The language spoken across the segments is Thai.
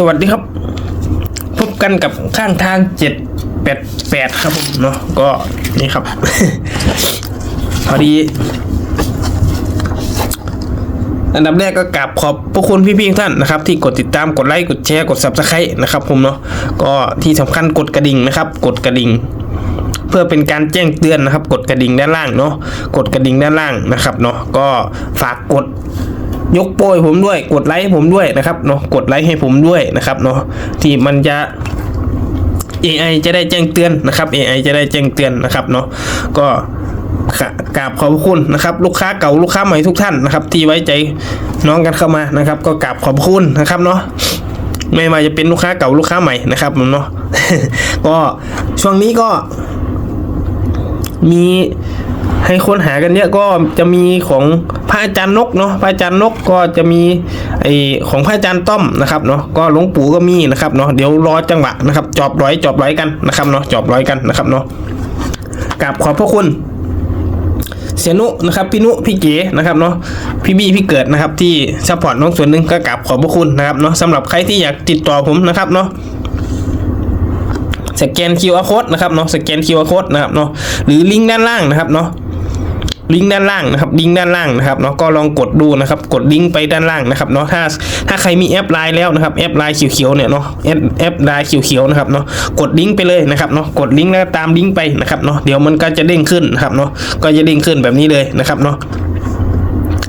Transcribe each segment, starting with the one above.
สวัสดีครับ พบกันกับข้างทางเจ็ดแปดแปดครับผมเนาะก็นี่ครับ พอดี อันดับแรกก็กราบขอบพระคุณพี่ๆท่านนะครับ ที่กดติดตามกดไลค์กดแชร์กด subscribe นะครับผมเนาะก็ที่สำคัญกดกระดิ่งนะครับ กดกระดิ่ง เพื่อเป็นการแจ้งเตือนนะครับ กดกระดิ่งด้านล่างเนาะกดกระดิ่งด้านล่างนะครับเนาะก็ฝากกด ยกโปรยผมด้วย กดไลค์ให้ผมด้วยนะครับเนาะกดไลค์ให้ผมด้วยนะครับเนาะที่มันจะ AI จะได้แจ้งเตือนนะครับ AI จะได้แจ้งเตือนนะครับเนาะก็กราบขอบคุณนะครับ ลูกค้าเก่าลูกค้าใหม่ทุกท่านนะครับ ที่ไว้ใจน้องกันเข้ามานะครับ ก็กราบขอบคุณนะครับเนาะไม่ว่าจะเป็นลูกค้าเก่าลูกค้าใหม่นะครับผมเนาะก็ช่วงนี้ก็มี ให้ค้นหากันเยอะก็จะมีของพระอาจารย์นกเนาะพระอาจารย์นกก็จะมีไอของพระอาจารย์ต้อมนะครับเนาะก็หลวงปู่ก็มีนะครับเนาะเดี๋ยวรอจังหวะนะครับ จอบร้อยจอบร้อยกันนะครับเนาะจอบร้อยกันนะครับเนาะกราบขอบพระคุณเสียนุนะครับพี่นุพี่เก๋นะครับเนาะพี่บี้พี่เกิดนะครับที่ซัพพอร์ตน้องส่วนหนึ่งก็กราบขอบพระคุณนะครับเนาะสำหรับใครที่อยากติดต่อผมนะครับเนาะสแกน QR code นะครับเนาะสแกน QR code นะครับเนาะหรือลิงก์ด้านล่างนะครับเนาะ ลิงก์ด้านล่างนะครับลิงก์ด้านล่างนะครับเนาะก็ลองกดดูนะครับกดลิงก์ไปด้านล่างนะครับเนาะถ้าถ้าใครมีแอปไลน์แล้วนะครับแอปไลน์เขียวๆเนี่ยเนาะแอปแอปไลน์เขียวๆนะครับเนาะกดลิงก์ไปเลยนะครับเนาะกดลิงก์แล้วตามลิงก์ไปนะครับเนาะเดี๋ยวมันก็จะเด้งขึ้นนะครับเนาะก็จะเด้งขึ้นแบบนี้เลยนะครับเนาะ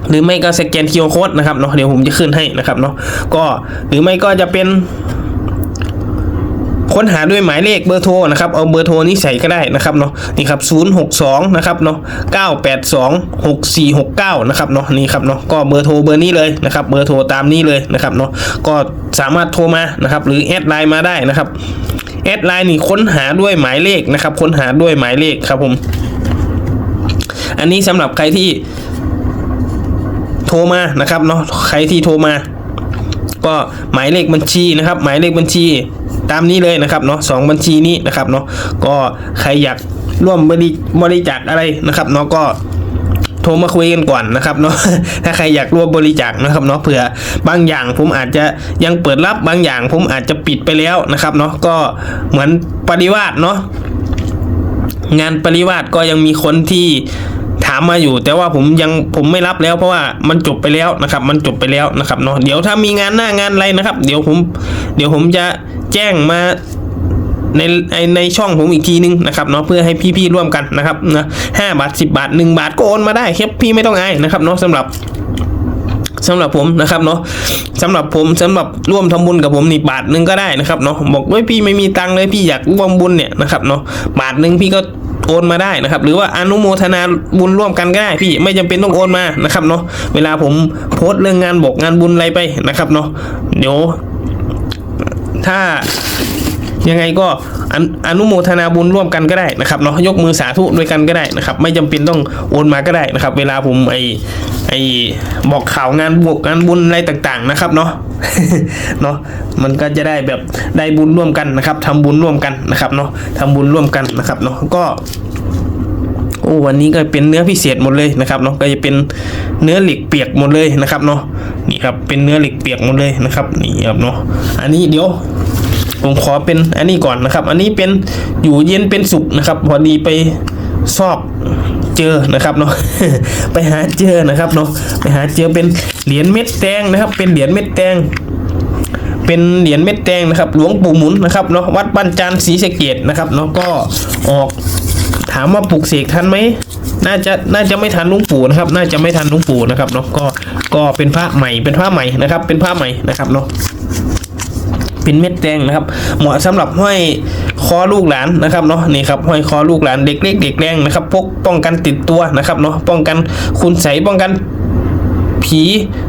หรือไม่ก็สแกน QR code นะครับเนาะเดี๋ยวผมจะขึ้นให้นะครับเนาะก็หรือไม่ก็จะเป็น ค้นหาด้วยหมายเลขเบอร์โทรนะครับเอาเบอร์โทรนี้ใส่ก็ได้นะครับเนาะนี่ครับ062นะครับเนาะ982 6469นะครับเนาะนี่ครับเนาะก็เบอร์โทรเบอร์นี้เลยนะครับเบอร์โทรตามนี้เลยนะครับเนาะก็สามารถโทรมานะครับหรือแอดไลน์มาได้นะครับแอดไลน์นี่ค้นหาด้วยหมายเลขนะครับ ค้นหาด้วยหมายเลขครับผม อันนี้สำหรับใครที่โทรมานะครับเนาะใครที่โทรมา ก็หมายเลขบัญชีนะครับ หมายเลขบัญชี ตามนี้เลยนะครับเนาะสองบัญชีนี้นะครับเนาะก็ใครอยากร่วมบริบริจาคอะไรนะครับเนาะก็โทรมาคุยกันก่อนนะครับเนาะถ้าใครอยากร่วมบริจาคนะครับเนาะเผื่อบางอย่างผมอาจจะยังเปิดรับบางอย่าง ผมอาจจะปิดไปแล้วนะครับเนาะก็เหมือนปริวาสเนาะงานปริวาสก็ยังมีคนที่ถามมาอยู่ แต่ว่าผมยังผมไม่รับแล้วเพราะว่ามันจบไปแล้วนะครับ มันจบไปแล้วนะครับเนาะเดี๋ยวถ้ามีงานหน้างานอะไรนะครับ เดี๋ยวผม เดี๋ยวผมจะ แจ้งมาในในในช่องผมอีกทีนึงนะครับเนาะเพื่อให้พี่ๆร่วมกันนะครับนะห้าบาทสิบาทหนึ่งบาทก็โอนมาได้ครับพี่ไม่ต้องอายนะครับเนาะสำหรับสำหรับผมนะครับเนาะสำหรับผมสำหรับร่วมทำบุญกับผมนี่บาทหนึ่งก็ได้นะครับเนาะบอกว่าพี่ไม่มีตังค์เลยพี่อยากร่วมบุญเนี่ยนะครับเนาะบาทหนึ่งพี่ก็โอนมาได้นะครับ หรือว่าอนุโมทนาบุญร่วมกันก็ได้พี่ไม่จำเป็นต้องโอนมานะครับเนาะเวลาผมโพสต์เรื่องงานบอกงานบุญอะไรไปนะครับเนาะเดี๋ยว ถ้ายังไงก็อนุโมทนาบุญร่วมกันก็ได้นะครับเนาะยกมือสาธุด้วยกันก็ได้นะครับ ไม่จำเป็นต้องโอนมาก็ได้นะครับ เวลาผมไอไอบอกข่าวงานบวกงานบุญอะไรต่างๆนะครับเนาะเนาะมันก็จะได้แบบได้บุญร่วมกันนะครับทำบุญร่วมกันนะครับเนาะทำบุญร่วมกันนะครับเนาะก็โอ้วันนี้ก็เป็นเนื้อพิเศษหมดเลยนะครับเนาะก็จะเป็นเนื้อเหล็กเปียกหมดเลยนะครับเนาะ ครับเป็นเนื้อเหล็กเปียกหมดเลยนะครับนี่ครับเนาะอันนี้เดี๋ยวผมขอเป็นอันนี้ก่อนนะครับ อันนี้เป็นอยู่เย็นเป็นสุขนะครับ พอดีไปซอกเจอนะครับเนาะไปหาเจอนะครับเนาะไปหาเจอเป็นเหรียญเม็ดแดงนะครับ เป็นเหรียญเม็ดแดงเป็นเหรียญเม็ดแดงนะครับหลวงปู่หมุนนะครับเนาะวัดบ้านจานศรีสะเกดนะครับเนาะก็ออกถามว่าปลุกเสกทันไหม น่าจะน่าจะไม่ทันลุงปู่นะครับ น่าจะไม่ทันลุงปู่นะครับเนาะก็ก็เป็นพระใหม่เป็นพระใหม่นะครับ เป็นพระใหม่นะครับเนาะเป็นเม็ดแดงนะครับ เหมาะสำหรับห้อยคอลูกหลานนะครับเนาะนี่ครับห้อยคอลูกหลานเด็กเล็กเด็กแดงนะครับพกป้องกันติดตัวนะครับเนาะป้องกันคุณใสป้องกันผี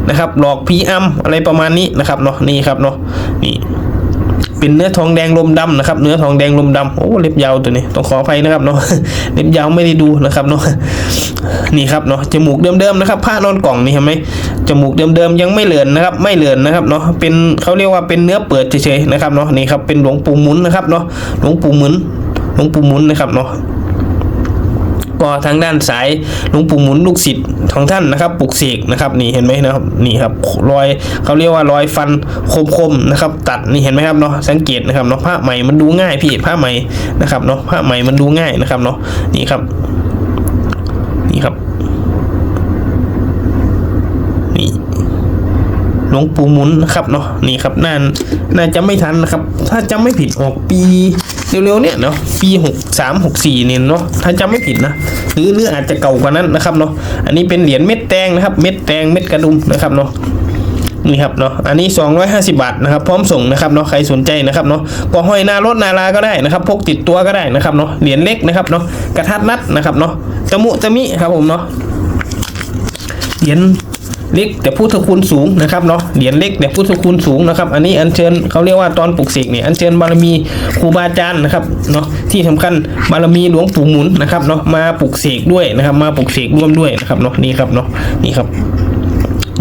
นะครับ หลอกผีอำอะไรประมาณนี้นะครับเนาะนี่ครับเนาะนี่ เป็นเนื้อทองแดงลมดำนะครับ เนื้อทองแดงลมดำโอ้เล็บยาวตัวนี้ต้องขออภัยนะครับเนาะเล็บยาวไม่ได้ดูนะครับเนาะนี่ครับเนาะจมูกเดิมๆนะครับผ้านอนกล่องนี่เห็นไหมจมูกเดิมๆยังไม่เหลือนนะครับ ไม่เหลือนนะครับเนาะเป็นเขาเรียกว่าเป็นเนื้อเปิดเฉยๆนะครับเนาะนี่ครับเป็นหลวงปู่หมุนนะครับเนาะหลวงปู่หมุนหลวงปู่หมุนนะครับเนาะ ก็ทางด้านสายหลวงปู่หมุนลูกศิษย์ของท่านนะครับปลุกเสกนะครับนี่เห็นไหมนะครับนี่ครับรอยเขาเรียกว่ารอยฟันคมๆนะครับ ตัดนี่เห็นไหมครับเนาะสังเกตนะครับเนาะผ้าใหม่มันดูง่ายพี่ผ้าใหม่นะครับเนาะผ้าใหม่มันดูง่ายนะครับเนาะนี่ครับนี่ครับ หลวงปู่หมุนครับเนาะนี่ครับน่าน่าจะไม่ทันนะครับ ถ้าจำไม่ผิดออกปีเร็วๆเนี่ยเนาะปีหกสามหกสี่เนี่ยเนาะถ้าจำไม่ผิดนะหรือหรืออาจจะเก่ากว่านั้นนะครับเนาะอันนี้เป็นเหรียญเม็ดแตงนะครับ เม็ดแตงเม็ดกระดุมนะครับเนาะนี่ครับเนาะ อันนี้ 250 บาทนะครับ พร้อมส่งนะครับเนาะ ใครสนใจนะครับเนาะ ก็ห้อยหน้ารถนาลาก็ได้นะครับ พกติดตัวก็ได้นะครับเนาะ เหรียญเล็กนะครับเนาะ กระทัดรัดนะครับเนาะตะมุตะมิครับผมเนาะ เหรียญเล็กแต่พุทธคุณสูงนะครับเนาะ เหรียญเล็กแต่พุทธคุณสูงนะครับ อันนี้อัญเชิญเขาเรียกว่าตอนปลุกเสกเนี่ยอัญเชิญบารมีครูบาอาจารย์นะครับเนาะที่สำคัญบารมีหลวงปู่หมุนนะครับเนาะมาปลุกเสกด้วยนะครับ มาปลุกเสกร่วมด้วยนะครับเนาะนี่ครับเนาะนี่ครับ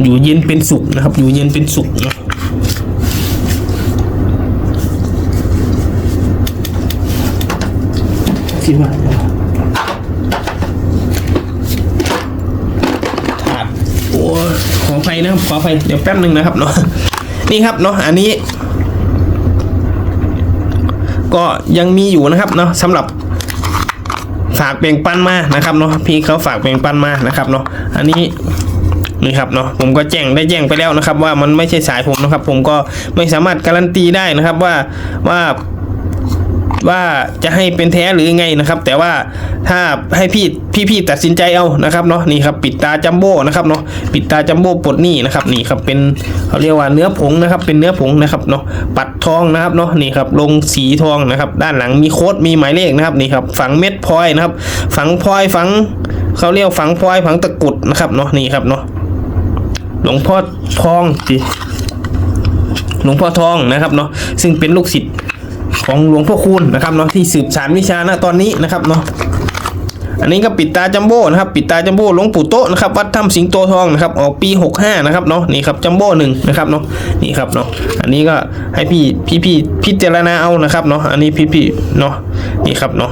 อยู่เย็นเป็นสุขนะครับ อยู่เย็นเป็นสุขเนาะคิดว่า ถาดโอ้ขออภัย นะครับขออภัยเดี๋ยวแป๊บหนึ่งนะครับเนาะนี่ครับเนาะอันนี้ ก็ยังมีอยู่นะครับเนาะสำหรับฝากแบ่งปันมานะครับเนาะพี่เขาฝากแบ่งปันมานะครับเนาะอันนี้นี่ครับเนาะผมก็แจ้งได้แจ้งไปแล้วนะครับ ว่ามันไม่ใช่สายผมนะครับ ผมก็ไม่สามารถการันตีได้นะครับว่าว่า ว่าจะให้เป็นแท้หรือไงนะครับ แต่ว่าถ้าให้พี่พี่พี่ตัดสินใจเอานะครับเนาะนี่ครับปิดตาจัมโบ้นะครับเนาะปิดตาจัมโบ้ปลดหนี้นะครับนี่ครับเป็นเขาเรียกว่าเนื้อผงนะครับ เป็นเนื้อผงนะครับเนาะปัดทองนะครับเนาะนี่ครับลงสีทองนะครับด้านหลังมีโค้ดมีหมายเลขนะครับนี่ครับฝังเม็ดพลอยนะครับ ฝังพลอยฝังเขาเรียกฝังพลอยฝังตะกุดนะครับเนาะนี่ครับเนาะหลวงพ่อทองสิหลวงพ่อทองนะครับเนาะซึ่งเป็นลูกศิษย์ ของหลวงพ่อคูณนะครับเนาะที่สืบสานวิชาณตอนนี้นะครับเนาะอันนี้ก็ปิดตาจัมโบ้นะครับปิดตาจัมโบ้หลวงปู่โตะนะครับวัดถ้ำสิงโตทองนะครับออกปี 65 นะครับเนาะนี่ครับจัมโบ้หนึ่งนะครับเนาะนี่ครับเนาะอันนี้ก็ให้พี่พี่พี่พิจารณาเอานะครับเนาะอันนี้พี่พี่เนาะนี่ครับเนาะ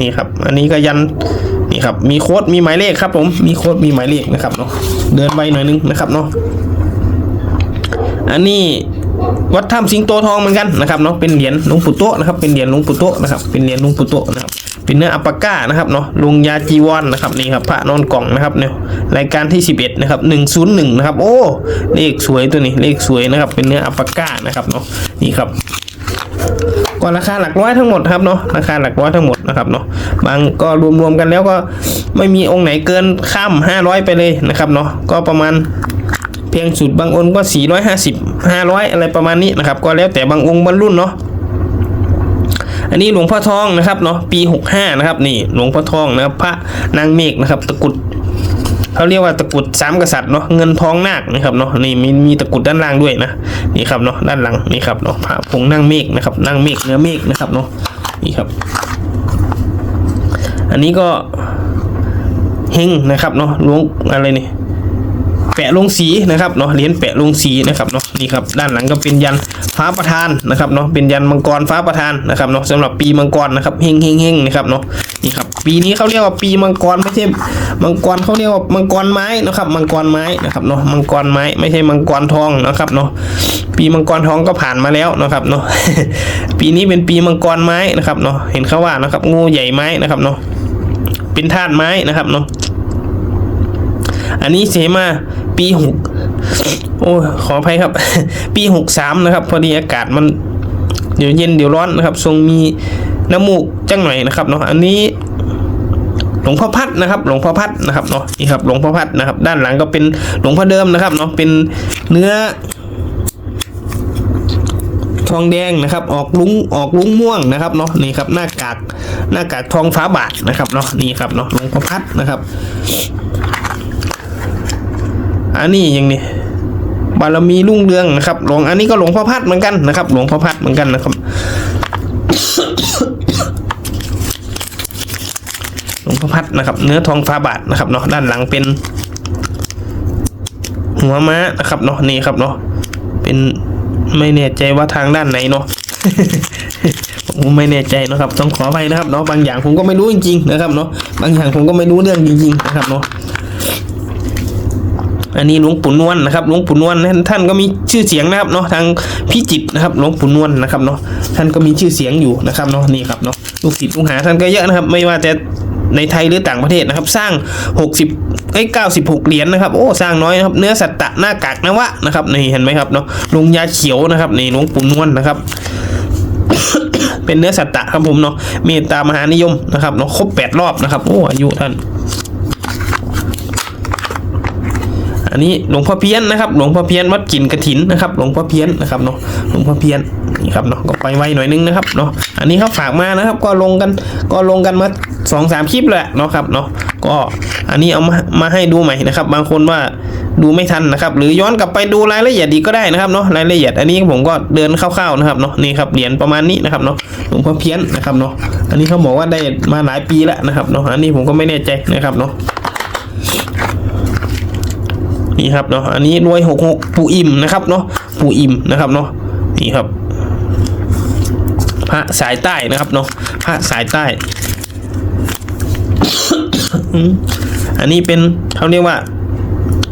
นี่ครับ อันนี้ก็ยันนี่ครับมีโค้ดมีหมายเลขครับผมมีโค้ดมีหมายเลขนะครับเนาะเดินไปหน่อยนึงนะครับเนาะ อันนี้วัดถ้ำสิงโตทองเหมือนกันนะครับเนาะเป็นเหรียญหลวงปู่โตนะครับเป็นเหรียญหลวงปู่โตนะครับเป็นเหรียญหลวงปู่โตนะครับเป็นเนื้ออัปปาก้านะครับเนาะลงยาจีวรนะครับนี่ครับพระนอนกล่องนะครับเนี่ยรายการที่ 11นะครับ101นะครับโอ้เลขสวยตัวนี้เลขสวยนะครับเป็นเนื้ออัปปาก้านะครับเนาะนี่ครับก็ราคาหลักร้อยทั้งหมดครับเนาะราคาหลักร้อยทั้งหมดนะครับเนาะบางก็รวมๆกันแล้วก็ไม่มีองค์ไหนเกินข้าม500 ไปเลยนะครับเนาะก็ประมาณ เพียงสุดบางองค์ก็ 450 500 อะไรประมาณนี้นะครับ ก็แล้วแต่บางองค์บรรรุ่นเนาะอันนี้หลวงพ่อทองนะครับเนาะปี 65 นะครับนี่หลวงพ่อทองนะครับพระนางเมฆนะครับ ตะกุดเขาเรียกว่าตะกุดสามกษัตริย์เนาะเงินทองนาคนะครับเนาะนี่มีมีตะกุดด้านล่างด้วยนะนี่ครับเนาะด้านหลังนี่ครับเนาะพระผงนางเมฆนะครับนางเมฆเนื้อเมฆนะครับเนาะนี่ครับ อันนี้ก็เฮงนะครับเนาะหลวงอะไรนี่ แปะลงสีนะครับเนาะเหรียญแปะลงสีนะครับเนาะนี่ครับด้านหลังก็เป็นยันฟ้าประธานนะครับเนาะเป็นยันมังกรฟ้าประธานนะครับเนาะสำหรับปีมังกรนะครับเฮงเฮงเฮงนะครับเนาะนี่ครับปีนี้เขาเรียกว่าปีมังกรไม่ใช่มังกรเขาเรียกว่ามังกรไม้นะครับมังกรไม้นะครับเนาะมังกรไม้ไม่ใช่มังกรทองนะครับเนาะปีมังกรทองก็ผ่านมาแล้วนะครับเนาะปีนี้เป็นปีมังกรไม้นะครับเนาะเห็นเขาว่านะครับงูใหญ่ไม้นะครับเนาะเป็นธาตุไม้นะครับเนาะอันนี้เสมา ปีหกโอ้ขออภัยครับ ปีหกสามนะครับ พอดีอากาศมันเดี๋ยวเย็นเดี๋ยวร้อนนะครับ ทรงมีน้ำมูกจังหน่อยนะครับเนาะอันนี้หลวงพ่อพัดนะครับ หลวงพ่อพัดนะครับเนาะนี่ครับหลวงพ่อพัดนะครับ ด้านหลังก็เป็นหลวงพ่อเดิมนะครับเนาะเป็นเนื้อ ทองแดงนะครับ ออกลุ้งออกลุ้งม่วงนะครับเนาะนี่ครับหน้ากากหน้ากากทองฟ้าบาทนะครับเนาะนี่ครับเนาะหลวงพ่อพัดนะครับ อันนี้อย่างนี้บารมีรุ่งเรืองนะครับ หลวงอันนี้ก็หลวงพ่อพัดเหมือนกันนะครับ หลวงพ่อพัดเหมือนกันนะครับ หลวงพ่อพัดนะครับ เนื้อทองฟ้าบาทนะครับเนาะด้านหลังเป็น หัวม้านะครับเนาะนี่ครับเนาะเป็นไม่แน่ใจว่าทางด้านไหนเนาะผมไม่แน่ใจนะครับ ต้องขอไปนะครับเนาะบางอย่างผมก็ไม่รู้จริงๆนะครับเนาะบางอย่างผมก็ไม่รู้เรื่องจริงๆนะครับเนาะ อันนี้หลวงปู่นวลนะครับหลวงปู่นวลท่านท่านก็มีชื่อเสียงนะครับเนาะทางพิจิตนะครับหลวงปู่นวลนะครับเนาะท่านก็มีชื่อเสียงอยู่นะครับเนาะนี่ครับเนาะลูกศิษย์ลูกหาท่านก็เยอะนะครับ ไม่ว่าจะในไทยหรือต่างประเทศนะครับ สร้าง 60ไอ้96 เหรียญนะครับโอ้สร้างน้อยนะครับเนื้อสัตตะหน้ากากนวะนะครับนี่เห็นไหมครับเนาะลงยาเขียวนะครับนี่หลวงปู่นวลนะครับเป็นเนื้อสัตตะครับผมเนาะเมตตามหานิยมนะครับเนาะครบแปดรอบนะครับโอ้อายุท่าน อันนี้หลวงพ่อเพี้ยนนะครับ หลวงพ่อเพี้ยนวัดกินกระถินนะครับ หลวงพ่อเพี้ยนนะครับเนาะ หลวงพ่อเพี้ยนนี่ครับเนาะ ก็ไปไวหน่อยนึงนะครับเนาะ อันนี้เขาฝากมานะครับ ก็ลงกัน ก็ลงกันมาสองสามคลิปแหละเนาะครับเนาะ ก็อันนี้เอามามาให้ดูใหม่นะครับ บางคนว่าดูไม่ทันนะครับ หรือย้อนกลับไปดูรายละเอียดดีก็ได้นะครับเนาะ รายละเอียด อันนี้ผมก็เดินคร่าวๆนะครับเนาะ นี่ครับเหรียญประมาณนี้นะครับเนาะ หลวงพ่อเพี้ยนนะครับเนาะ อันนี้เขาบอกว่าได้มาหลายปีแล้วนะครับเนาะ อันนี้ผมก็ไม่แน่ใจนะครับเนาะ นี่ครับเนาะอันนี้รวยหกหกปูอิ่มนะครับเนาะปูอิ่มนะครับเนาะนี่ครับ พระสายใต้นะครับเนาะพระสายใต้ อันนี้เป็นเขาเรียกว่า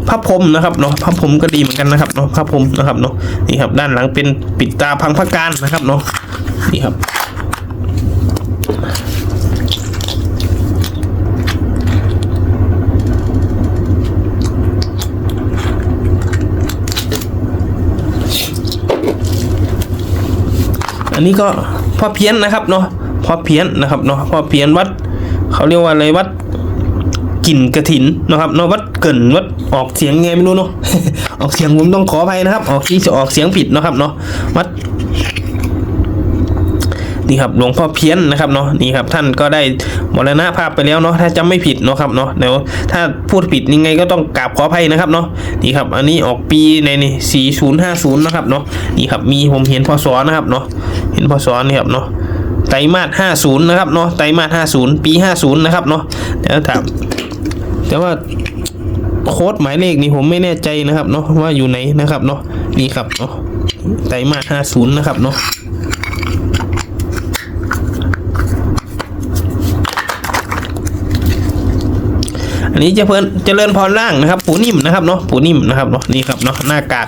พระพรมนะครับเนาะพระพรมก็ดีเหมือนกันนะครับเนาะพระพรมนะครับเนาะนี่ครับ ด้านหลังเป็นปิดตาพังพระการนะครับเนาะนี่ครับ อันนี้ก็พ่อเพี้ยนนะครับเนาะพ่อเพี้ยนนะครับเนาะพ่อเพี้ยนวัด เขาเรียกว่าอะไรวัดกลิ่นกระถินนะครับเนาะวัดเกินวัดออกเสียงไงไม่รู้เนาะออกเสียงผมต้องขออภัยนะครับ ออกที่จะออกเสียงผิดนะครับเนาะวัดนี่ครับหลวงพ่อเพี้ยนนะครับเนาะนี่ครับท่านก็ได้ มรณภาพไปแล้วเนาะถ้าจำไม่ผิดเนาะครับเนาะเดี๋ยวถ้าพูดผิดยังไงก็ต้องกราบขออภัยนะครับเนาะนี่ครับ อันนี้ออกปีในนี่สี่ศูนย์ห้าศูนย์นะครับเนาะนี่ครับมีผมเห็นพศนะครับเนาะเห็นพศนี่ครับเนาะไตรมาสห้าศูนย์นะครับเนาะไตรมาสห้าศูนย์ปีห้าศูนย์นะครับเนาะเดี๋ยวถามแต่ว่าโค้ดหมายเลขนี่ผมไม่แน่ใจนะครับเนาะว่าอยู่ไหนนะครับเนาะนี่ครับเนาะไตรมาสห้าศูนย์นะครับเนาะ อันนี้เจะเพิ่นเจริญพรล่างนะครับปูนิ่มนะครับเนาะปูนิ่มนะครับเนาะนี่ครับเนาะหน้ากาก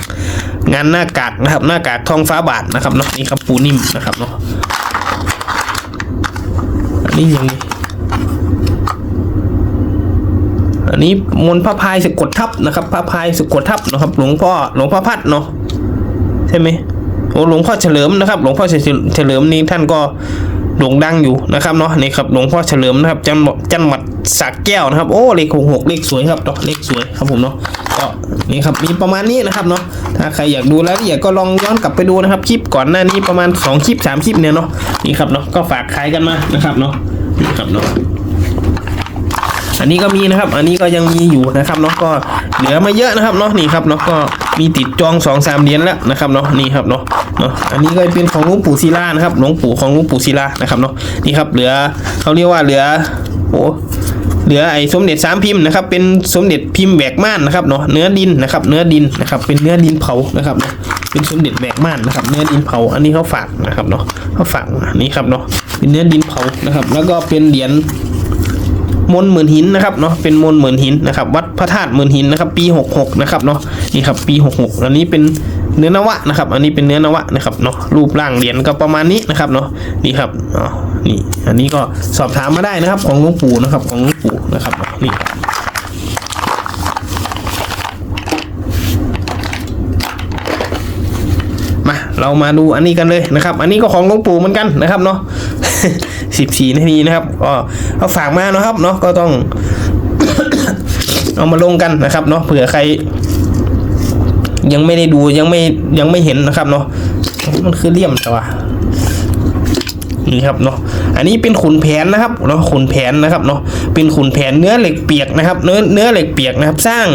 งานหน้ากากนะครับหน้ากากทองฟ้าบาทนะครับเนาะนี่ครับปูนิ่มนะครับเนาะอันนี้ยังไงอันนี้มนพระพายสะกดทับนะครับพระพายสะกดทับนะครับ หลวงพ่อหลวงพ่อพัดเนาะใช่ไหมโอ้หลวงพ่อเฉลิมนะครับ หลวงพ่อเฉลิมนี่ท่านก็โด่งดังอยู่นะครับเนาะนี่ครับหลวงพ่อเฉลิมนะครับจังหวัดจังหวัด สระแก้วนะครับ โอ้เลขหกหกเลขสวยครับเนาะเลขสวยครับผมเนาะก็นี่ครับมีประมาณนี้นะครับเนาะถ้าใครอยากดูรายละเอียดก็ลองย้อนกลับไปดูนะครับคลิปก่อนหน้านี้ประมาณ2คลิป3คลิปเนี่ยเนาะนี่ครับเนาะก็ฝากขายกันมานะครับเนาะนี่ครับเนาะอันนี้ก็มีนะครับ อันนี้ก็ยังมีอยู่นะครับเนาะก็เหลือมาเยอะนะครับเนาะนี่ครับเนาะก็มีติดจองสองสามเหรียญแล้วนะครับเนาะนี่ครับเนาะเนาะอันนี้ก็เป็นของหลวงปู่ศิลานะครับหลวงปู่ของหลวงปู่ศิลานะครับเนาะนี่ครับเหลือเขาเรียกว่าเหลือโอ้ เหลือไอ้สมเด็จสามพิมพ์นะครับ เป็นสมเด็จพิมพ์แบกม่านนะครับเนาะเนื้อดินนะครับ เนื้อดินนะครับ เป็นเนื้อดินเผานะครับเนาะเป็นสมเด็จแบกม่านนะครับ เนื้อดินเผา อันนี้เขาฝากนะครับเนาะเขาฝากนี่ครับเนาะเป็นเนื้อดินเผานะครับ แล้วก็เป็นเหรียญมนต์หมื่นหินนะครับเนาะเป็นมนต์หมื่นหินนะครับ วัดพระธาตุหมื่นหินนะครับ ปีหกหกนะครับเนาะนี่ครับปีหกหกอันนี้เป็นเนื้อนวะนะครับ อันนี้เป็นเนื้อนวะนะครับเนาะรูปร่างเหรียญก็ประมาณนี้นะครับเนาะนี่ครับอ๋อนี่ อันนี้ก็สอบถามมาได้นะครับ ของหลวงปู่นะครับ ของหลวงปู่ นะครับ นี่มาเรามาดูอันนี้กันเลยนะครับ อันนี้ก็ของหลวงปู่เหมือนกันนะครับเนาะสิบสี่นาทีนะครับก็เอาฝากมาเนาะครับเนาะก็ต้อง เอามาลงกันนะครับเนาะเผื่อใคร ยังไม่ได้ดูยังไม่ยังไม่เห็นนะครับเนาะมันคือเลี่ยมแต่ว่านี่ครับเนาะ อันนี้เป็นขุนแผนนะครับเนาะขุนแผนนะครับเนาะเป็นขุนแผนเนื้อเหล็กเปียกนะครับ เนื้อเนื้อเหล็กเปียกนะครับสร้าง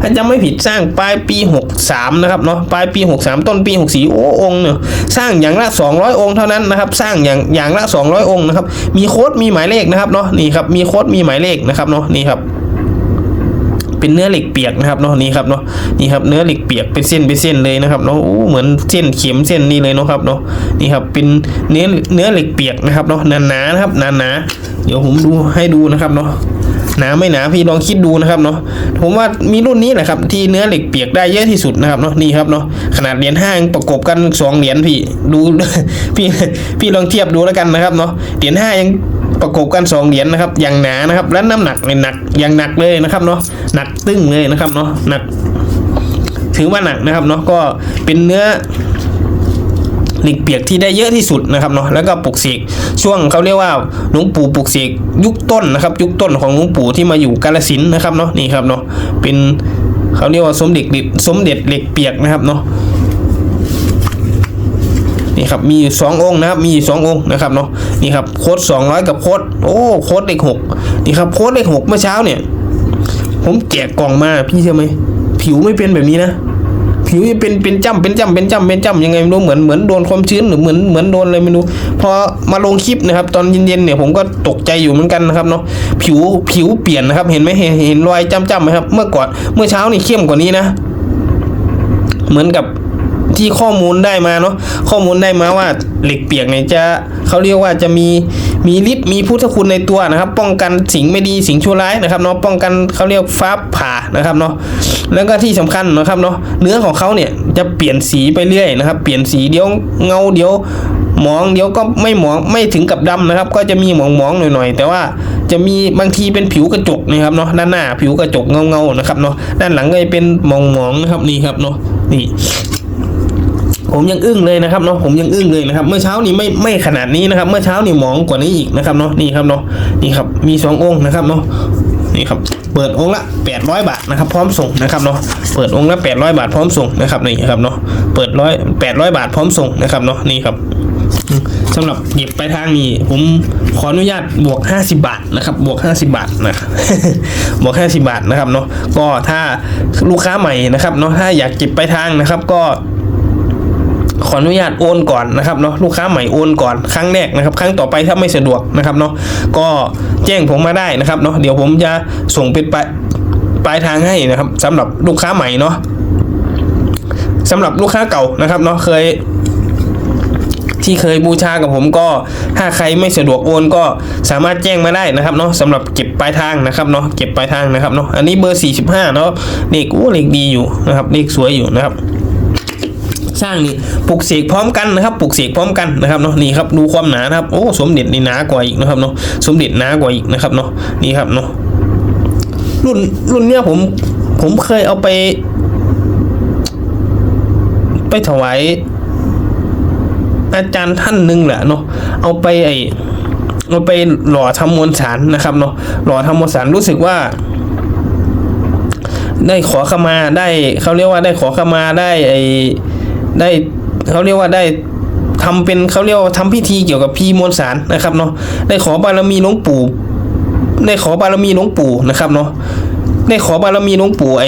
ถ้าจำไม่ผิดสร้างปลายปี 63 นะครับเนาะปลายปี 63 ต้นปี 64 โอ้องเนี่ยสร้างอย่างละ 200 องค์เท่านั้นนะครับ สร้างอย่างอย่างละ 200 องค์นะครับ มีโค้ดมีหมายเลขนะครับเนาะนี่ครับมีโค้ดมีหมายเลขนะครับเนาะนี่ครับ เป็นเนื้อเหล็กเปียกนะครับเนาะนี่ครับเนาะนี่ครับเนื้อเหล็กเปียกเป็นเส้นเป็นเส้นเลยนะครับเนาะโอ้เหมือนเส้นเข็มเส้นนี่เลยเนาะครับเนาะนี่ครับเป็นเนื้อเนื้อเหล็กเปียกนะครับเนาะหนาๆนะครับหนาๆเดี๋ยวผมดูให้ดูนะครับเนาะหนาไม่หนาพี่ลองคิดดูนะครับเนาะผมว่ามีรุ่นนี้แหละครับที่เนื้อเหล็กเปียกได้เยอะที่สุดนะครับเนาะนี่ครับเนาะขนาดเหรียญห้างประกบกันสองเหรียญพี่ดูพี่พี่ลองเทียบดูแล้วกันนะครับเนาะเหรียญห้ายัง ประกบกันสองเหรียญนะครับ อย่างหนานะครับ และน้ำหนักเนี่ยหนักอย่างหนักเลยนะครับเนาะหนักตึ้งเลยนะครับเนาะหนัก ถือว่าหนักนะครับเนาะก็เป็นเนื้อเหล็กเปียกที่ได้เยอะที่สุดนะครับเนาะแล้วก็ปลุกเสกช่วงเขาเรียกว่าหลวงปู่ปลุกเสกยุคต้นนะครับ ยุคต้นของหลวงปู่ที่มาอยู่กาลสินนะครับเนาะนี่ครับเนาะเป็นเขาเรียกว่าสมเด็จสมเด็จเหล็กเปียกนะครับเนาะ นี่ครับมีอยู่สององค์นะครับมีอยู่สององค์นะครับเนาะนี่ครับโค้ดสองร้อยกับโค้ดโอ้โค้ดเลขหกนี่ครับโค้ดเลขหกเมื่อเช้าเนี่ย ผมแจกกล่องมาพี่เชื่อไหมผิวไม่เป็นแบบนี้นะผิวเป็นเป็นจ้ำเป็นจ้ำเป็นจ้ำเป็นจ้ำยังไงไม่รู้เหมือนเหมือนโดนความชื้นหรือเหมือนเหมือนโดนอะไรไม่รู้พอมาลงคลิปนะครับ ตอนเย็นๆเนี่ยผมก็ตกใจอยู่เหมือนกันนะครับเนาะผิวผิวเปลี่ยนนะครับ เห็นไหมเห็นเห็นรอยจ้ำๆไหมครับ เมื่อก่อนเมื่อเช้านี่เข้มกว่านี้นะ เหมือนกับ ที่ข้อมูลได้มาเนาะข้อมูลได้มาว่าเหล็กเปียกเนี่ยจะเขาเรียกว่าจะมีมีฤทธิ์มีพุทธคุณในตัวนะครับ ป้องกันสิ่งไม่ดีสิ่งชั่วร้ายนะครับเนาะป้องกันเขาเรียกฟ้าผ่านะครับเนาะแล้วก็ที่สำคัญนะครับเนาะเนื้อของเขาเนี่ยจะเปลี่ยนสีไปเรื่อยนะครับ เปลี่ยนสีเดี๋ยวเงาเดี๋ยวหมองเดี๋ยวก็ไม่หมองไม่ถึงกับดำนะครับ ก็จะมีหมองหมองหน่อยๆแต่ว่าจะมีบางทีเป็นผิวกระจกนะครับเนาะด้านหน้าผิวกระจกเงาเงาๆนะครับเนาะด้านหลังก็จะเป็นหมองหมองๆนะครับนี่ครับเนาะนี่ ผมยังอึ้งเลยนะครับเนาะผมยังอึ้งเลยนะครับ เมื่อเช้านี้ไม่ไม่ขนาดนี้นะครับ เมื่อเช้านี่หมองกว่านี้อีกนะครับเนาะนี่ครับเนาะนี่ครับมีสององค์นะครับเนาะนี่ครับเปิดองค์ละ 800 บาทนะครับพร้อมส่งนะครับเนาะเปิดองค์ละ 800 บาทพร้อมส่งนะครับนี่ครับเนาะเปิดร้อย800 บาทพร้อมส่งนะครับเนาะนี่ครับสำหรับเก็บไปทางนี้ ผมขออนุญาตบวก 50 บาทนะครับบวก 50 บาทนะบวก 50 บาทนะครับเนาะก็ถ้าลูกค้าใหม่นะครับเนาะถ้าอยากเก็บไปทางนะครับก็ ขออนุญาตโอนก่อนนะครับเนาะลูกค้าใหม่โอนก่อนครั้งแรกนะครับ ครั้งต่อไปถ้าไม่สะดวกนะครับเนาะก็แจ้งผมมาได้นะครับเนาะเดี๋ยวผมจะส่งเป็นปลายปลายทางให้นะครับสำหรับลูกค้าใหม่เนาะสำหรับลูกค้าเก่านะครับเนาะเคยที่เคยบูชากับผมก็ถ้าใครไม่สะดวกโอนก็สามารถแจ้งมาได้นะครับเนาะสำหรับเก็บปลายทางนะครับเนาะเก็บปลายทางนะครับเนาะอันนี้เบอร์ 45เนาะเลขอู้เลขดีอยู่นะครับเลขสวยอยู่นะครับ สร้างนี่ปลุกเสกพร้อมกันนะครับปลุกเสกพร้อมกันนะครับเนาะนี่ครับดูความหนานะครับโอ้สมเด็จนี่หนากว่าอีกนะครับเนาะสมเด็จหนากว่าอีกนะครับเนาะนี่ครับเนาะรุ่นรุ่นเนี้ยผมผมเคยเอาไป ไปถวายอาจารย์ท่านหนึ่งแหละเนาะเอาไปไอเอาไปหล่อทำมวลสารนะครับเนาะหล่อทำมวลสารรู้สึกว่า ได้ขอขมาได้เขาเรียกว่าได้ขอขมาได้ไอ ได้เขาเรียกว่าได้ทำเป็นเขาเรียกว่าทำพิธีเกี่ยวกับพีมวลสารนะครับเนาะได้ขอบารมีหลวงปู่ได้ขอบารมีหลวงปู่นะครับเนาะได้ขอบารมีหลวงปู่ไอ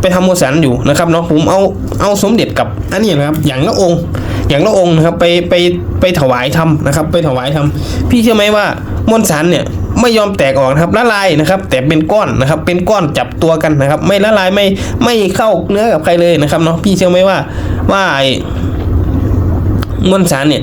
ไปทำมวลสารอยู่นะครับเนาะผมเอาเอาสมเด็จกับอันนี้นะครับ อย่างละองค์ อย่างละองค์นะครับไปไปไปถวายทำนะครับ ไปถวายทำพี่เชื่อไหมว่ามวลสารเนี่ยไม่ยอมแตกออกนะครับละลายนะครับ แต่เป็นก้อนนะครับ เป็นก้อนจับตัวกันนะครับ ไม่ละลายไม่ไม่เข้าเนื้อกับใครเลยนะครับเนาะพี่เชื่อไหมว่า ว่าไอ้มวลสารเนี่ย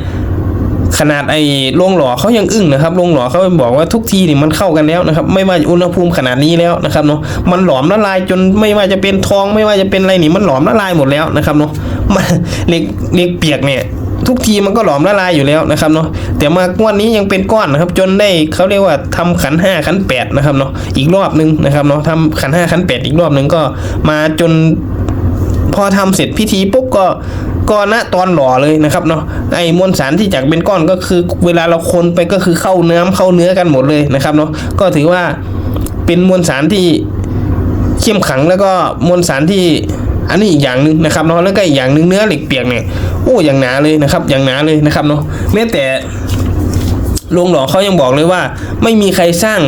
ขนาดไอ้โรงหล่อเขายังอึ้งนะครับโรงหล่อเขาบอกว่าทุกทีนี่มันเข้ากันแล้วนะครับ ไม่ว่าอุณหภูมิขนาดนี้แล้วนะครับเนาะมันหลอมละลายจนไม่ว่าจะเป็นทอง ไม่ว่าจะเป็นอะไรนี่มันหลอมละลายหมดแล้วนะครับเนาะมันเหล็กเหล็กเปียกเนี่ยทุกทีมันก็หลอมละลายอยู่แล้วนะครับเนาะแต่มางวันนี้ยังเป็นก้อนนะครับ จนได้เขาเรียกว่าทำขันห้าขันแปดนะครับเนาะอีกรอบหนึ่งนะครับเนาะทำขันห้าขันแปดอีกรอบหนึ่งก็มาจน พอทำเสร็จพิธีปุ๊บก็ก็ณตอนหล่อเลยนะครับเนาะไอ้มวลสารที่จากเป็นก้อนก็คือ เวลาเราคนไปก็คือเข้าเนื้อเข้าเนื้อกันหมดเลยนะครับเนาะก็ถือว่าเป็นมวลสารที่เข้มขังแล้วก็มวลสารที่อันนี้อีกอย่างหนึ่งนะครับเนาะแล้วก็อีกอย่างหนึ่งเนื้อเหล็กเปียกเนี่ยโอ้อย่างหนาเลยนะครับ อย่างหนาเลยนะครับเนาะแม้แต่โรงหล่อเขายังบอกเลยว่า ไม่มีใครสร้าง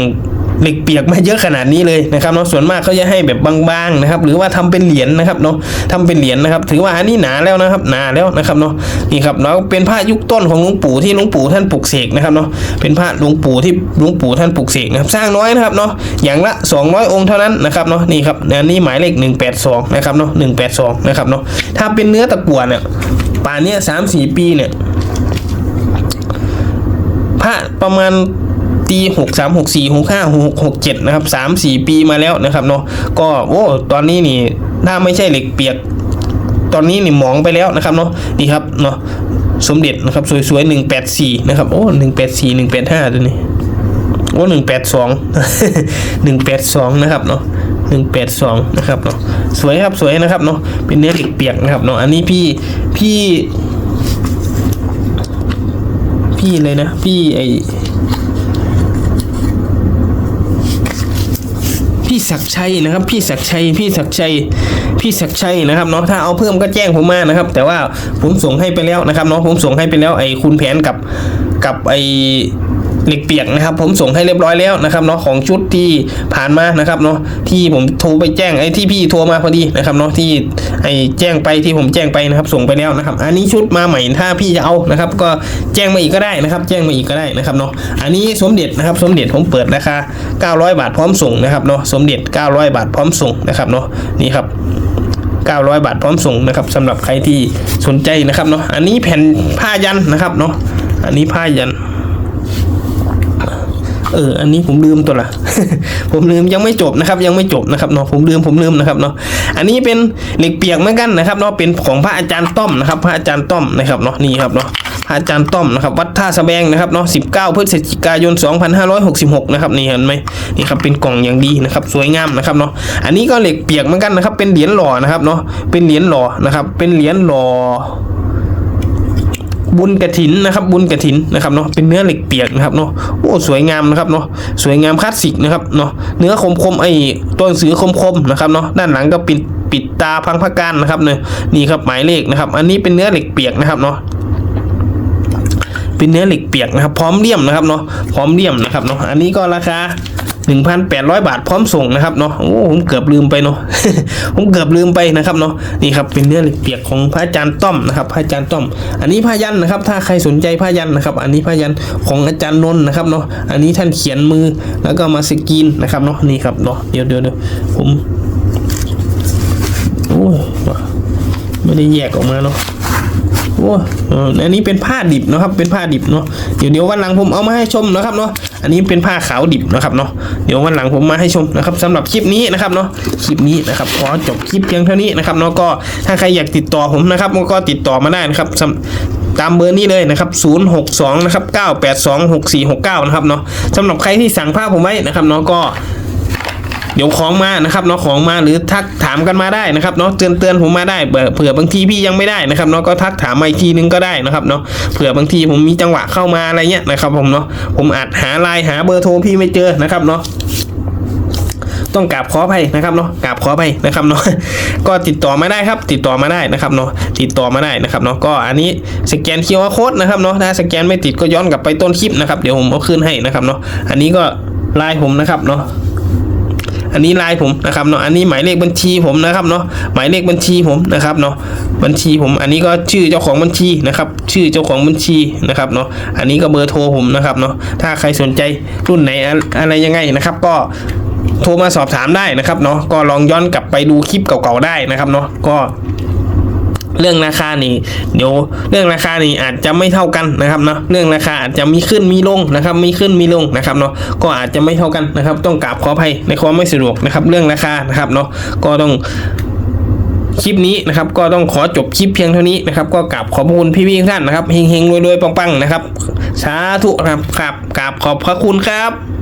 เหล็กเปียกมาเยอะขนาดนี้เลยนะครับเนาะส่วนมากเขาจะให้แบบบางๆนะครับหรือว่าทำเป็นเหรียญนะครับเนาะทำเป็นเหรียญนะครับ ถือว่าอันนี้หนาแล้วนะครับหนาแล้วนะครับเนาะนี่ครับเนาะเป็นพระยุคต้นของหลวงปู่ที่หลวงปู่ท่านปลุกเสกนะครับเนาะเป็นพระหลวงปู่ที่หลวงปู่ท่านปลุกเสกนะครับสร้างน้อยนะครับเนาะอย่างละ 200 องค์เท่านั้นนะครับเนาะนี่ครับอันนี้หมายเลข 182นะครับเนาะ182นะครับเนาะถ้าเป็นเนื้อตะกั่วเนี่ยป่านเนี้ยสามสี่ปีเนี่ยพระประมาณ ตีหกสามหกสี่หกห้าหกหกเจ็ดนะครับสามสี่ปีมาแล้วนะครับเนาะก็โอ้ตอนนี้นี่ถ้าไม่ใช่เหล็กเปียก ตอนนี้นี่หมองไปแล้วนะครับเนาะนี่ครับเนาะสมเด็จนะครับสวยๆหนึ่งแปดสี่นะครับโอ้หนึ่งแปดสี่หนึ่งแปดห้าตัวนี้โอ้หนึ่งแปดสองหนึ่งแปดสองนะครับเนาะหนึ่งแปดสองนะครับเนาะสวยครับสวยนะครับเนาะเป็นเนื้อเหล็กเปียกนะครับเนาะอันนี้พี่พี่ พี่เลยนะ พี่ไอพี่ ศักชัยนะครับ พี่ศักชัย พี่ศักชัย พี่ศักชัยนะครับเนาะ ถ้าเอาเพิ่มก็แจ้งผมมานะครับ แต่ว่าผมส่งให้ไปแล้วนะครับเนาะ ผมส่งให้ไปแล้วไอ้คุณแผนกับกับไอ้ เหล็กเปียกนะครับ ผมส่งให้เรียบร้อยแล้วนะครับเนาะของชุดที่ผ่านมานะครับเนาะที่ผมโทรไปแจ้งไอ้ที่พี่โทรมาพอดีนะครับเนาะที่ไอ้แจ้งไปที่ผมแจ้งไปนะครับ ส่งไปแล้วนะครับ อันนี้ชุดมาใหม่ถ้าพี่จะเอานะครับ ก็แจ้งมาอีกก็ได้นะครับ แจ้งมาอีกก็ได้นะครับเนาะอันนี้สมเด็จนะครับสมเด็จผมเปิดราคา 900 บาทพร้อมส่งนะครับเนาะสมเด็จ 900 บาทพร้อมส่งนะครับเนาะนี่ครับ900 บาทพร้อมส่งนะครับสำหรับใครที่สนใจนะครับเนาะอันนี้แผ่นผ้ายันนะครับเนาะอันนี้ผ้ายัน เออ อันนี้ผมลืมตัวละผมลืมยังไม่จบนะครับ ยังไม่จบนะครับเนาะผมลืมผมลืมนะครับเนาะอันนี้เป็นเหล็กเปียกเหมือนกันนะครับเนาะเป็นของพระอาจารย์ต้อมนะครับ พระอาจารย์ต้อมนะครับเนาะนี่ครับเนาะพระอาจารย์ต้อมนะครับ วัดท่าสะแบงนะครับเนาะ19 พฤศจิกายน 2566 นะครับนี่เห็นไหมนี่ครับเป็นกล่องอย่างดีนะครับ สวยงามนะครับเนาะอันนี้ก็เหล็กเปียกเหมือนกันนะครับ เป็นเหรียญหล่อนะครับเนาะเป็นเหรียญหล่อนะครับ เป็นเหรียญหล่อ บุญกระถินนะครับ บุญกระถินนะครับเนาะเป็นเนื้อเหล็กเปียกนะครับเนาะโอ้สวยงามนะครับเนาะสวยงามคลาสสิกนะครับเนาะเนื้อคมคมๆไอ้ตัวหนังสือคมคมๆนะครับเนาะด้านหลังก็ปิดปิดตาพังพการนะครับเนี่ยนี่ครับหมายเลขนะครับ อันนี้เป็นเนื้อเหล็กเปียกนะครับเนาะเป็นเนื้อเหล็กเปียกนะครับ พร้อมเลี่ยมนะครับเนาะพร้อมเลี่ยมนะครับเนาะอันนี้ก็ราคา 1,800 บาทพร้อมส่งนะครับเนาะโอ้ผมเกือบลืมไปเนาะผมเกือบลืมไปนะครับเนาะนี่ครับเป็นเนื้อเหล็กเปียกของพระอาจารย์ต้อมนะครับพระอาจารย์ต้อม อันนี้ผ้ายันนะครับ ถ้าใครสนใจผ้ายันนะครับ อันนี้ผ้ายันของอาจารย์นนท์นะครับเนาะอันนี้ท่านเขียนมือแล้วก็มาสกรีนนะครับเนาะนี่ครับเนาะเดี๋ยวเดี๋ยวเดี๋ยวผมโอ้ยไม่ได้แยกออกมาเนาะ โอ้เออนนี้เป็นผ้าดิบนะครับ เป็นผ้าดิบเนาะ เดี๋ยวเดี๋ยววันหลังผมเอามาให้ชมนะครับเนาะ อันนี้เป็นผ้าขาวดิบนะครับเนาะ เดี๋ยววันหลังผมมาให้ชมนะครับสำหรับคลิปนี้นะครับเนาะ คลิปนี้นะครับขอจบคลิปเพียงเท่านี้นะครับเนาะ ก็ถ้าใครอยากติดต่อผมนะครับก็ติดต่อมาได้นะครับตามเบอร์นี้เลยนะครับ 062 นะครับ 982 6469 นะครับเนาะสำหรับใครที่สั่งผ้าผมไว้นะครับเนาะก็ เดี๋ยวของมานะครับเนาะของมาหรือทักถามกันมาได้นะครับเนาะเตือนเตือนผมมาได้เผื่อบางทีพี่ยังไม่ได้นะครับเนาะก็ทักถามมาอีกทีนึงก็ได้นะครับเนาะเผื่อบางทีผมมีจังหวะเข้ามาอะไรเงี้ยนะครับผมเนาะผมอาจหาไลน์หาเบอร์โทรพี่ไม่เจอนะครับเนาะต้องกราบขออภัยนะครับเนาะกราบขออภัยนะครับเนาะก็ติดต่อมาได้ครับ ติดต่อมาได้นะครับเนาะติดต่อมาได้นะครับเนาะก็อันนี้สแกน QR code นะครับเนาะถ้าสแกนไม่ติดก็ย้อนกลับไปต้นคลิปนะครับเดี๋ยวผมเอาขึ้นให้นะครับเนาะอันนี้ก็ไลน์ผมนะครับเนาะ อันนี้ไลน์ผมนะครับเนาะอันนี้หมายเลขบัญชีผมนะครับเนาะหมายเลขบัญชีผมนะครับเนาะบัญชีผมอันนี้ก็ชื่อเจ้าของบัญชีนะครับ ชื่อเจ้าของบัญชีนะครับเนาะอันนี้ก็เบอร์โทรผมนะครับเนาะถ้าใครสนใจรุ่นไหนอะอะไรยังไงนะครับก็โทรมาสอบถามได้นะครับเนาะก็ลองย้อนกลับไปดูคลิปเก่าๆได้นะครับเนาะก็ เรื่องราคานี่เดี๋ยวเรื่องราคานี่อาจจะไม่เท่ากันนะครับเนาะเรื่องราคาอาจจะมีขึ้นมีลงนะครับมีขึ้นมีลงนะครับเนาะก็อาจจะไม่เท่ากันนะครับ ต้องกราบขออภัยในความไม่สะดวกนะครับ เรื่องราคานะครับเนาะก็ต้องคลิปนี้นะครับก็ต้องขอจบคลิปเพียงเท่านี้นะครับก็กราบขอบพระคุณพี่ๆทุกท่านนะครับเฮงๆรวยๆปังๆนะครับสาธุครับครับกราบขอบพระคุณครับ